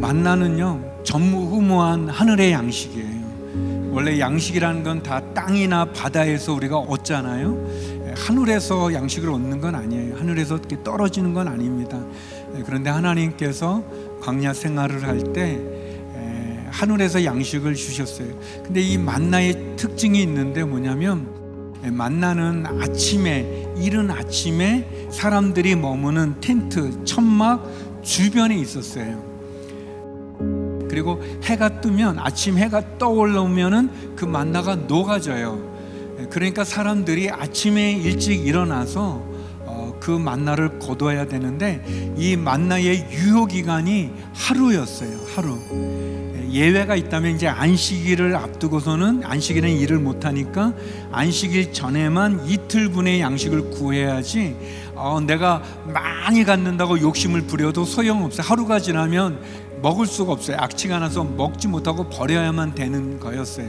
만나는요 전무후무한 하늘의 양식이에요. 원래 양식이라는 건 다 땅이나 바다에서 우리가 얻잖아요. 하늘에서 양식을 얻는 건 아니에요. 하늘에서 이렇게 떨어지는 건 아닙니다. 그런데 하나님께서 광야 생활을 할때 하늘에서 양식을 주셨어요. 근데 이 만나의 특징이 있는데 뭐냐면 만나는 아침에 이른 아침에 사람들이 머무는 텐트 천막 주변에 있었어요. 그리고 해가 뜨면 아침 해가 떠올라오면은 그 만나가 녹아져요. 그러니까 사람들이 아침에 일찍 일어나서 어, 그 만나를 거둬야 되는데 이 만나의 유효 기간이 하루였어요. 하루. 예외가 있다면 이제 안식일을 앞두고서는 안식일은 일을 못 하니까 안식일 전에만 이틀분의 양식을 구해야지 어, 내가 많이 갖는다고 욕심을 부려도 소용없어요. 하루가 지나면 먹을 수가 없어요. 악취가 나서 먹지 못하고 버려야만 되는 거였어요.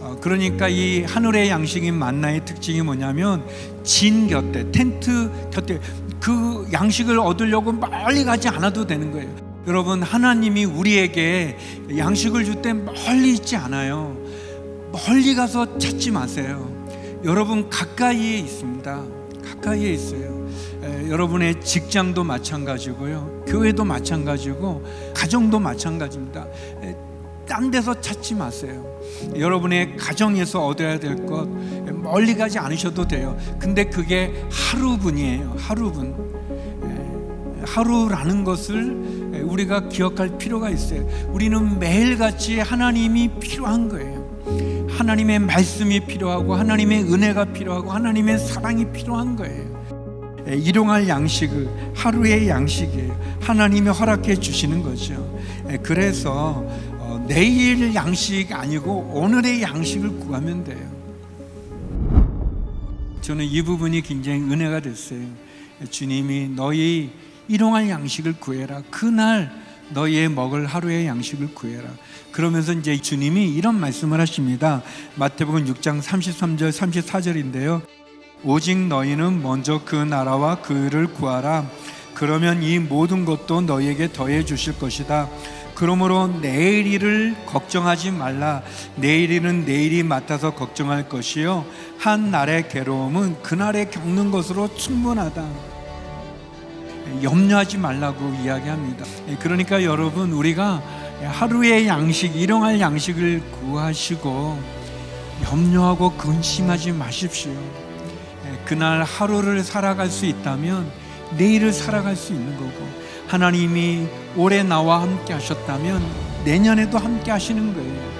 어, 그러니까 이 하늘의 양식인 만나의 특징이 뭐냐면 진 곁에 텐트 곁에 그 양식을 얻으려고 멀리 가지 않아도 되는 거예요. 여러분 하나님이 우리에게 양식을 줄 때 멀리 있지 않아요. 멀리 가서 찾지 마세요. 여러분 가까이에 있습니다. 가까이에 있어요. 에, 여러분의 직장도 마찬가지고요. 교회도 마찬가지고 가정도 마찬가지입니다. 에, 딴 데서 찾지 마세요. 여러분의 가정에서 얻어야 될 것 멀리 가지 않으셔도 돼요. 근데 그게 하루분이에요. 하루분. 에, 하루라는 것을 우리가 기억할 필요가 있어요. 우리는 매일같이 하나님이 필요한 거예요. 하나님의 말씀이 필요하고 하나님의 은혜가 필요하고 하나님의 사랑이 필요한 거예요. 일용할 양식을 하루의 양식이에요. 하나님이 허락해 주시는 거죠. 그래서 어, 내일 양식 아니고 오늘의 양식을 구하면 돼요. 저는 이 부분이 굉장히 은혜가 됐어요. 주님이 너희 일용할 양식을 구해라. 그날 너희의 먹을 하루의 양식을 구해라. 그러면서 이제 주님이 이런 말씀을 하십니다. 마태복음 6장 33절 34절인데요. 오직 너희는 먼저 그 나라와 그를 구하라. 그러면 이 모든 것도 너희에게 더해 주실 것이다. 그러므로 내일 일을 걱정하지 말라. 내일 일은 내일이 맡아서 걱정할 것이요. 한 날의 괴로움은 그날에 겪는 것으로 충분하다. 염려하지 말라고 이야기합니다. 그러니까 여러분 우리가 하루의 양식, 일용할 양식을 구하시고 염려하고 근심하지 마십시오. 그날 하루를 살아갈 수 있다면 내일을 살아갈 수 있는 거고 하나님이 올해 나와 함께 하셨다면 내년에도 함께 하시는 거예요.